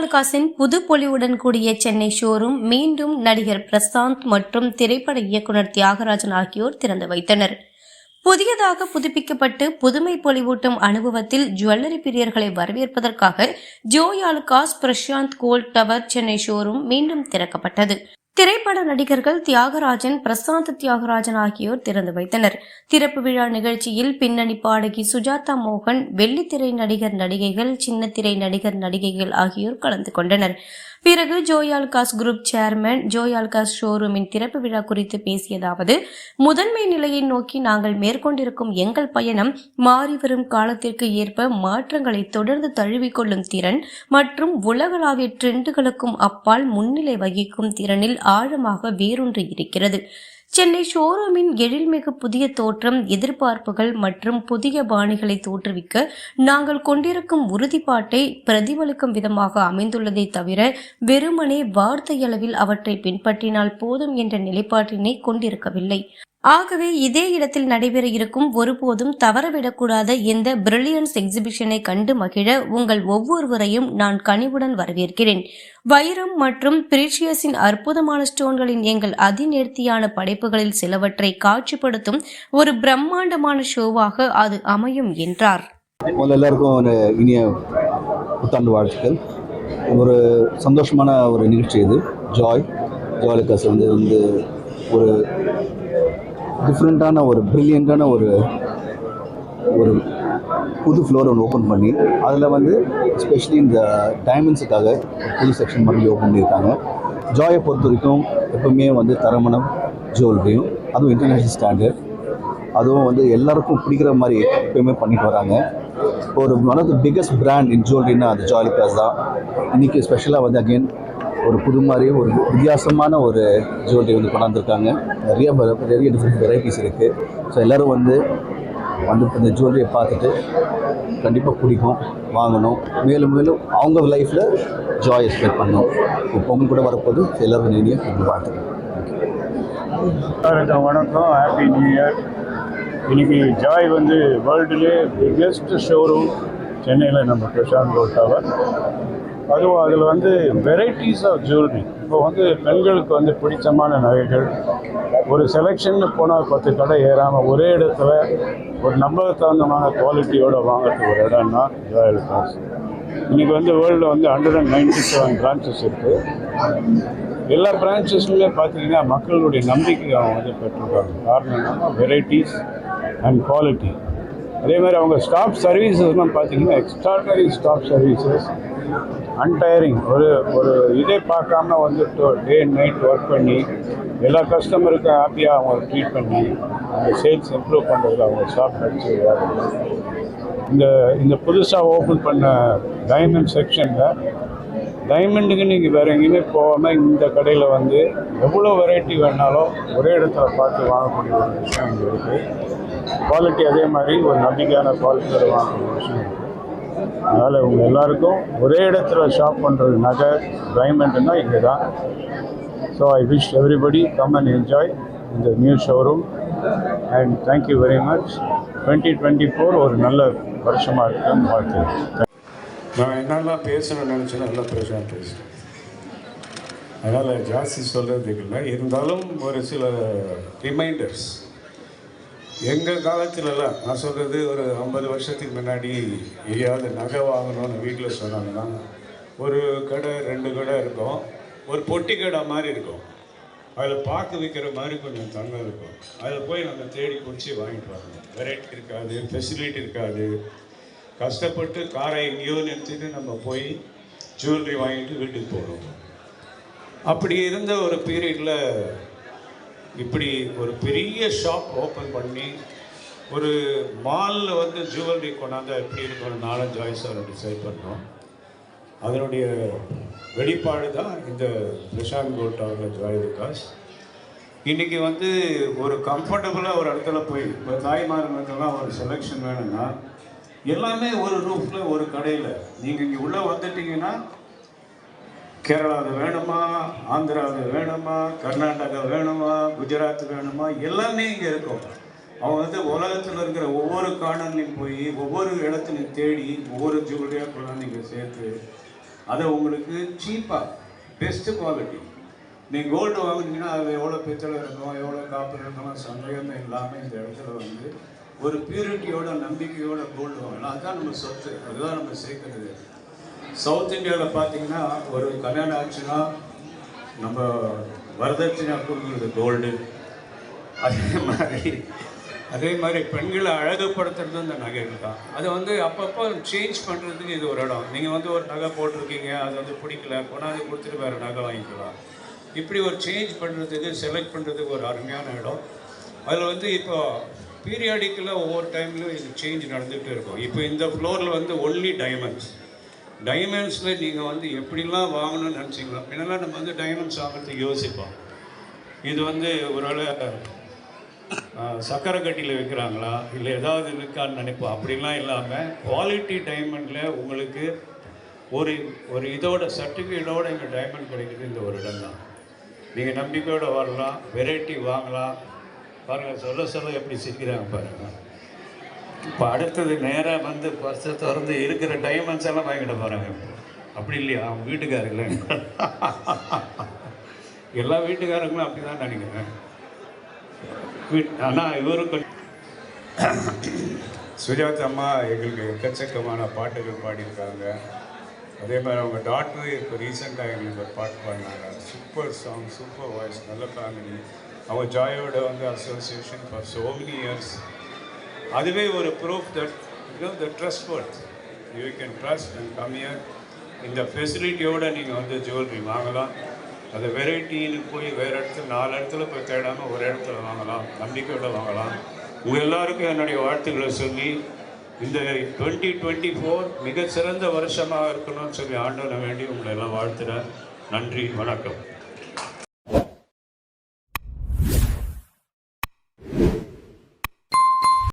ஆலுகாஸின் புது பொலிவுடன் கூடிய சென்னை ஷோரூம் மீண்டும் நடிகர் பிரசாந்த் மற்றும் திரைப்பட இயக்குனர் தியாகராஜன் ஆகியோர் திறந்து வைத்தனர். புதியதாக புதுப்பிக்கப்பட்டு புதுமை பொலிவூட்டும் அனுபவத்தில் ஜுவல்லரி பிரியர்களை வரவேற்பதற்காக Joyalukkas Prasanth gold tower Chennai showroom மீண்டும் திறக்கப்பட்டது. திரைப்பட நடிகர்கள் தியாகராஜன் பிரசாந்த் தியாகராஜன் ஆகியோர் திறந்து வைத்தனர். திறப்பு விழா நிகழ்ச்சியில் பின்னணி பாடகி சுஜாதா மோகன் வெள்ளித்திரை நடிகர் நடிகைகள் சின்னத்திரை நடிகர் நடிகைகள் ஆகியோர் கலந்து கொண்டனர். பிறகு ஜோயால்காஸ் குரூப் சேர்மன் ஜோயால்காஸ் ஷோரூமின் திறப்பு விழா குறித்து பேசியதாவது முதன்மை நிலையை நோக்கி நாங்கள் மேற்கொண்டிருக்கும் எங்கள் பயணம் மாறிவரும் காலத்திற்கு ஏற்ப மாற்றங்களை தொடர்ந்து தழுவிக்கொள்ளும் திறன் மற்றும் உலகளாவிய ட்ரெண்டுகளுக்கும் அப்பால் முன்னிலை வகிக்கும் திறனில் ஆழமாக வேரூன்றி இருக்கிறது. சென்னை ஷோரூமின் எழில்மிகு புதிய தோற்றம் எதிர்பார்ப்புகள் மற்றும் புதிய பாணிகளை தோற்றுவிக்க நாங்கள் கொண்டிருக்கும் உறுதிப்பாட்டை பிரதிபலிக்கும் விதமாக அமைந்துள்ளதை தவிர வெறுமனே வார்த்தையளவில் அவற்றை பின்பற்றினால் போதும் என்ற நிலைப்பாட்டினை கொண்டிருக்கவில்லை. ஆகவே இதே இடத்தில் நடைபெற இருக்கும் ஒருபோதும் தவறவிடக்கூடாத இந்த பிரில்லியன்ஸ் எக்ஸிபிஷனை கண்டு மகிழ உங்கள் ஒவ்வொருவரையும் நான் கனிவுடன் வரவேற்கிறேன். வைரம் மற்றும் பிரிஷியஸின் அற்புதமான ஸ்டோன்களின் எங்கள் அதிநேர்த்தியான படைப்புகளில் சிலவற்றை காட்சிப்படுத்தும் ஒரு பிரம்மாண்டமான ஷோவாக அது அமையும் என்றார். எல்லாருக்கும் ஒரு இனிய புத்தாண்டு வாழ்த்துக்கள். ஒரு சந்தோஷமான ஒரு நிகழ்ச்சி இது. ஜாய். ஜாலிகாஸ் வந்து வந்து ஒரு டிஃப்ரெண்ட்டான ஒரு ப்ரில்லியண்ட்டான ஒரு ஒரு புது ஃப்ளோர் ஒன்று ஓப்பன் பண்ணி அதில் வந்து எஸ்பெஷலி இந்த டைமண்ட்ஸுக்காக புது செக்ஷன் மறுபடியும் ஓப்பன் பண்ணியிருக்காங்க. ஜாயை பொறுத்த வரைக்கும் எப்பவுமே வந்து தரமணம் ஜுவல்லரியும் அதுவும் இன்டர்நேஷ்னல் ஸ்டாண்டர்ட் அதுவும் வந்து எல்லாருக்கும் பிடிக்கிற மாதிரி எப்பயுமே பண்ணிட்டு வராங்க. ஒரு one of the biggest brand in ஜுவல்லரினா அது ஜாலி ஜாலிகாஸ் தான். இன்றைக்கி ஸ்பெஷலாக வந்து அகெயின் ஒரு புது மாதிரி ஒரு வித்தியாசமான ஒரு ஜுவல்லரி வந்து கொண்டாந்துருக்காங்க. நிறைய நிறைய டிஃப்ரெண்ட் வெரைட்டிஸ் இருக்குது ஸோ எல்லோரும் வந்து வந்து இந்த ஜுவல்லரியை பார்த்துட்டு கண்டிப்பாக பிடிக்கும் வாங்கணும். மேலும் மேலும் அவங்க லைஃப்பில் ஜாய் எக்ஸ்பெக்ட் பண்ணணும் இப்போ கூட வரப்போது எல்லோரும் இனிய பார்த்துக்கணும் எல்லாருக்கும் வணக்கம். ஹாப்பி நியூ இயர் இன்றைக்கி ஜாய் வந்து வேர்ல்டுலே பிக்கெஸ்ட் ஷோரூம் சென்னையில் நம்ம பிரசாந்த் ரோட் டவர் அதுவும் அதில் வந்து வெரைட்டிஸ் ஆஃப் ஜுவல்லரி இப்போ வந்து பெண்களுக்கு வந்து பிடிச்சமான நகைகள். ஒரு செலெக்ஷன் போனால் பத்து கடை ஏறாமல் ஒரே இடத்துல ஒரு நம்பருக்கு தகுந்தமான குவாலிட்டியோடு வாங்குறதுக்கு ஒரு இடம்னா ஜாய் காசு இன்றைக்கி வந்து வேர்ல்டில் வந்து hundred and ninety seven branches இருக்குது எல்லா பிரான்ச்சஸ்லையுமே பார்த்தீங்கன்னா மக்களுடைய நம்பிக்கை அவங்க வந்து பெற்றிருக்காங்க. காரணம் என்னன்னா வெரைட்டிஸ் அண்ட் குவாலிட்டி அதே மாதிரி அவங்க ஸ்டாஃப் சர்வீசஸ்லாம் பார்த்தீங்கன்னா எக்ஸ்ட்ராடனரி ஸ்டாப் சர்வீசஸ் அன்டயரிங் ஒரு ஒரு இதே பார்க்காம வந்து டே அண்ட் நைட் ஒர்க் பண்ணி எல்லா கஸ்டமருக்கும் ஹாப்பியாக அவங்க ட்ரீட் பண்ணி அந்த சேல்ஸ் இம்ப்ரூவ் பண்ணுறதுல அவங்க ஸ்டாப் வச்சு இந்த இந்த புதுசாக ஓப்பன் பண்ண டைமண்ட் செக்ஷனில் டைமண்டுக்கு நீங்கள் வேறு எங்கேயுமே போகாமல் இந்த கடையில் வந்து எவ்வளோ வெரைட்டி வேணாலும் ஒரே இடத்துல பார்த்து வாங்கக்கூடிய ஒரு விஷயம் இருக்குது குவாலிட்டி அதே மாதிரி ஒரு நம்பிக்கையான குவாலிட்டியில் வாங்கக்கூடிய விஷயம் இருக்குது அதனால் உங்கள் எல்லாருக்கும் ஒரே இடத்துல ஷாப் பண்ணுறது நகை டைமண்டுன்னா இங்கே தான் so I wish everybody come and enjoy இந்த new showroom and thank you very much twenty twenty four ஒரு நல்ல வருஷமாக இருக்குன்னு வாழ்த்துக்கிறேன் நான் என்னெல்லாம் பேசணும்னு நினச்சேனோ நல்லா பேசணும் பேசுகிறேன் அதனால் ஜாஸ்தி சொல்கிறதுக்கு இல்லை. இருந்தாலும் ஒரு சில ரிமைண்டர்ஸ் எங்கள் காலத்துலலாம் நான் சொல்கிறது ஒரு ஐம்பது வருஷத்துக்கு முன்னாடி எங்கேயாவது நகை வாங்கணும்னு வீட்டில் சொன்னாங்கன்னா ஒரு கடை ரெண்டு கடை இருக்கும். ஒரு பொட்டி கடை மாதிரி இருக்கும். அதில் பார்க்க வைக்கிற மாதிரி கொஞ்சம் தங்கம் இருக்கும். அதில் போய் நம்ம தேடி பிடிச்சி வாங்கிட்டு வரணும். வெரைட்டி இருக்காது ஃபெசிலிட்டி இருக்காது. கஷ்டப்பட்டு காரை எங்கேயோ நிறுத்திட்டு நம்ம போய் ஜுவல்லரி வாங்கிட்டு வீட்டுக்கு போகணும். அப்படி இருந்த ஒரு பீரியடில் இப்படி ஒரு பெரிய ஷாப் ஓப்பன் பண்ணி ஒரு மாலில் வந்து ஜுவல்லரி கொண்டாந்து எப்படி இருக்கும் நாலஞ்சு வயசு டிசைட் பண்ணோம். அதனுடைய வெளிப்பாடு தான் இந்த பிரசாந்த் கோல்ட் அவர்கள் ஜாய் விகாஸ் இன்றைக்கி வந்து ஒரு கம்ஃபர்டபுளாக ஒரு இடத்துல போய் இப்போ தாய்மார்களுக்கெல்லாம் ஒரு செலெக்ஷன் வேணும்னா எல்லாமே ஒரு ரூஃபில் ஒரு கடையில். நீங்கள் இங்கே உள்ளே வந்துட்டீங்கன்னா கேரளாவில் வேணுமா? ஆந்திராவில் வேணுமா? கர்நாடகா வேணுமா? குஜராத் வேணுமா? எல்லாமே இங்கே இருக்கும். அவங்க வந்து உலகத்தில் இருக்கிற ஒவ்வொரு கார்னர்லையும் போய் ஒவ்வொரு இடத்துலையும் தேடி ஒவ்வொரு ஜுவல்லரியாக நீங்கள் சேர்த்து அதை உங்களுக்கு சீப்பாக பெஸ்ட்டு குவாலிட்டி நீங்கள் கோல்டு வாங்கினீங்கன்னா அது எவ்வளோ பித்தளை இருக்கும் எவ்வளோ காப்பர் இருக்கும் சந்தேகமே இல்லாமல் இந்த இடத்துல வந்து ஒரு பியூரிட்டியோட நம்பிக்கையோட கோல்டு வாங்கலாம். அதுதான் நம்ம சொத்து. அதுதான் நம்ம சேர்க்கறது. சவுத் இந்தியாவில் பார்த்தீங்கன்னா ஒரு கல்யாணம் ஆச்சுன்னா நம்ம வரதட்சணை கொடுக்குறது கோல்டு அதே மாதிரி அதே மாதிரி பெண்களை அழகுபடுத்துறது அந்த நகைகள் தான் அதை வந்து அப்பப்போ சேஞ்ச் பண்ணுறதுக்கு இது ஒரு இடம். நீங்கள் வந்து ஒரு நகை போட்டிருக்கீங்க அது வந்து பிடிக்கல கொண்டாந்து கொடுத்துட்டு வேறு நகை வாங்கிக்கலாம். இப்படி ஒரு சேஞ்ச் பண்ணுறதுக்கு செலக்ட் பண்ணுறதுக்கு ஒரு அருமையான இடம். அதில் வந்து இப்போ பீரியாடிக்கலாக ஒவ்வொரு டைம்லையும் இது சேஞ்ச் நடந்துகிட்டே இருக்கும். இப்போ இந்த ஃப்ளோரில் வந்து ஒன்லி டைமண்ட்ஸ் டைமண்ட்ஸில் நீங்கள் வந்து எப்படிலாம் வாங்கணும்னு நினச்சிங்களோ முன்னெல்லாம் நம்ம வந்து டைமண்ட்ஸ் வாங்குறதுக்கு யோசிப்போம். இது வந்து ஒருவேளை சக்கரை கட்டியில் விற்கிறாங்களா இல்லை ஏதாவது இருக்கான்னு நினைப்போம். அப்படிலாம் இல்லாமல் குவாலிட்டி டைமண்டில் உங்களுக்கு ஒரு ஒரு இதோட சர்டிஃபிகேட்டோட எங்கள் டைமண்ட் கிடைக்குது இந்த ஒரு இடம் தான் நீங்கள் நம்பிக்கையோடு வரலாம் வெரைட்டி வாங்கலாம். பாருங்கள் சொல்ல சொல்ல எப்படி சிரிக்கிறாங்க பாருங்கள் இப்போ அடுத்தது நேராக வந்து பர்ஸை திறந்து இருக்கிற டைமண்ட்ஸ் எல்லாம் வாங்கிட்டு போகிறாங்க அப்படி இல்லையா? அவங்க வீட்டுக்காரங்கள. எல்லா வீட்டுக்காரங்களும் அப்படி தான் நினைக்கிறேன். வீட் ஆனால் இவரும் சுஜாத் சுஜாதா அம்மா எங்களுக்கு எக்கச்சக்கமான பாட்டுகள் பாடியிருக்காங்க. அதே மாதிரி அவங்க டாக்டர் இப்போ ரீசெண்டாக எங்களுக்கு ஒரு பாட்டு பாடினாங்க. சூப்பர் சாங் சூப்பர் வாய்ஸ் நல்ல ஃபேமிலி அவங்க ஜாயோட வந்து association for so many years அதுவே ஒரு proof that you the trust word you can trust and come year இந்த ஃபெசிலிட்டியோடு நீங்கள் வந்து ஜுவல்லரி வாங்கலாம். அந்த வெரைட்டின்னு போய் வேறு இடத்துல நாலு இடத்துல போய் தேடாமல் ஒரு இடத்துல வாங்கலாம். நம்பிக்கையோடு வாங்கலாம். உங்கள் எல்லாருக்கும் என்னுடைய வாழ்த்துக்களை சொல்லி இந்த டுவெண்ட்டி டுவெண்ட்டி ஃபோர் மிகச்சிறந்த வருஷமாக இருக்கணும்னு சொல்லி ஆண்டவனை வேண்டி உங்களை எல்லாம் வாழ்த்துறேன். நன்றி வணக்கம்.